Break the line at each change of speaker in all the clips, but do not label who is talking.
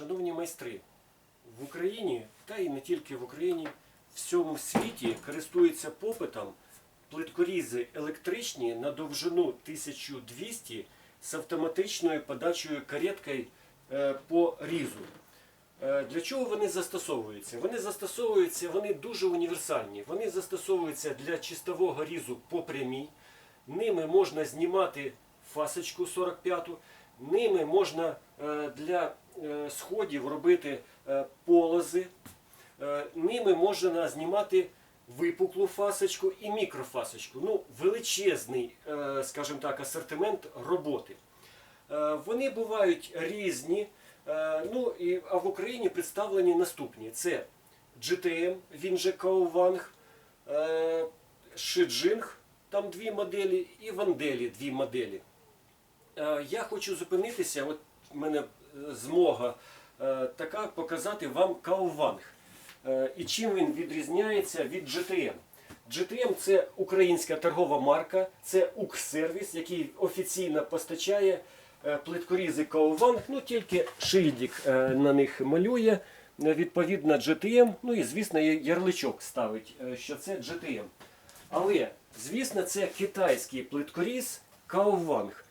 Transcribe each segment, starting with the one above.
Шановні майстри, в Україні, та й не тільки в Україні, в всьому світі користуються попитом плиткорізи електричні на довжину 1200 з автоматичною подачею кареткою е, по різу. Е, Для чого вони застосовуються? Вони застосовуються, вони дуже універсальні. Вони застосовуються для чистового різу по прямій. Ними можна знімати фасочку 45-ту, ними можна е, для е, сходів робити е, полози, ними можна знімати випуклу фасочку і мікрофасочку. Ну, величезний, скажімо так, асортимент роботи. Вони бувають різні. Ну, а в Україні представлені наступні: це GTM, він же Кауванг, Шиджинг, там дві моделі, і Ванделі дві моделі. Е, Я хочу зупинитися, от в мене е, змога е, така показати вам Кауванг. І чим він відрізняється від GTM. GTM це українська торгова марка, це Укрсервіс, який офіційно постачає плиткорізи Кауванг, ну тільки шильдик е, на них малює. Відповідно, GTM, ну і звісно, ярличок ставить, що це GTM. Але, звісно, це китайський плиткоріз Кауванг.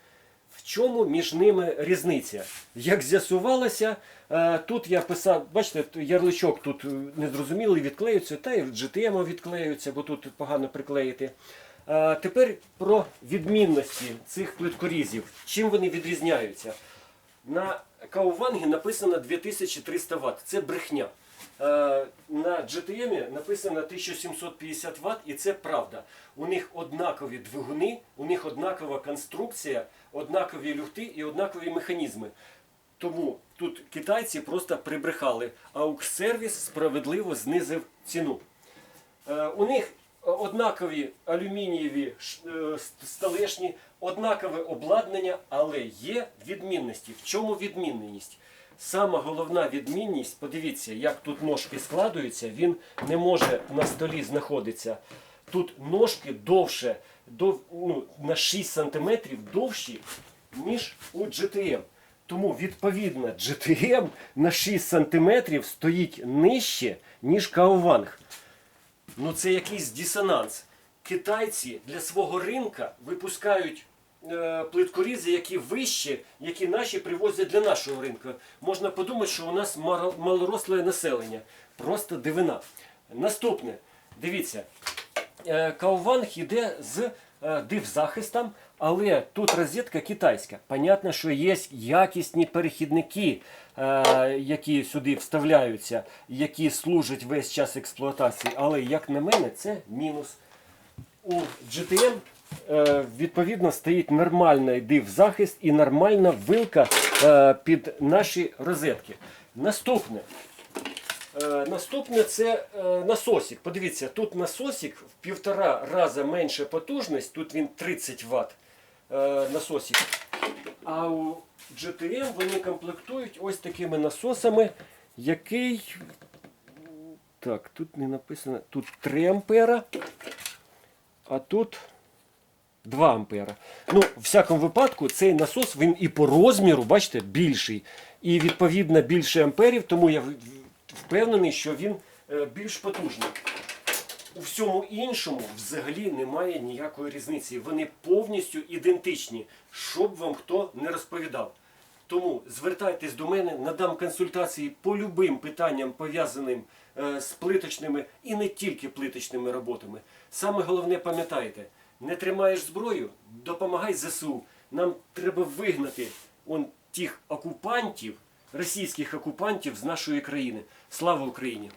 В чому між ними різниця? Як з'ясувалося, е, тут я писав, бачите, ярличок тут е, незрозумілий відклеюється, та в GTM відклеюється, бо тут погано приклеїти. Е, Тепер про відмінності цих плиткорізів. Чим вони відрізняються? На Каувангі написано 2300 Вт. Це брехня. Е, На GTM написано 1750 Вт, і це правда. У них однакові двигуни, у них однакова конструкція, однакові люфти і однакові механізми. Тому тут китайці просто прибрехали, а Укрсервіс справедливо знизив ціну. Е, У них однакові алюмінієві е, столешні, однакове обладнання, але є відмінності. В чому відмінність? Сама головна відмінність, подивіться, як тут ножки складуються, він не може на столі знаходитися. Тут ножки довше, дов, ну, на 6 см довші, ніж у GTM. Тому, відповідно, GTM на 6 см стоїть нижче, ніж Кауванг. Ну це якийсь дисонанс. Китайці для свого ринка випускають плиткорізи, які вищі, які наші привозять для нашого ринку. Можна подумати, що у нас малоросле населення. Просто дивина. Наступне, дивіться, е, Кауванг йде з е, дивзахистом, але тут розетка китайська. Понятно, що є якісні перехідники, е, які сюди вставляються, які служать весь час експлуатації. Але, як на мене, це мінус. У GTM е, відповідно стоїть нормальний див-захист і нормальна вилка е, під наші розетки. Наступне. Е, Наступне це насосик. Подивіться, тут насосик в півтора рази менше потужність, тут він 30 Вт насосик. А у GTM вони комплектують ось такими насосами, який. Так, тут не написано. Тут 3 ампера, а тут 2 ампера. Ну, в всякому випадку, цей насос він і по розміру, бачите, більший. І відповідно більше амперів, тому я впевнений, що він е, більш потужний. У всьому іншому взагалі немає ніякої різниці. Вони повністю ідентичні, щоб вам хто не розповідав. Тому звертайтесь до мене, надам консультації по любим питанням, пов'язаним е, з плиточними і не тільки плиточними роботами. Саме головне пам'ятайте, не тримаєш зброю, допомагай ЗСУ. Нам треба вигнати он тих окупантів, російських окупантів з нашої країни. Слава Україні!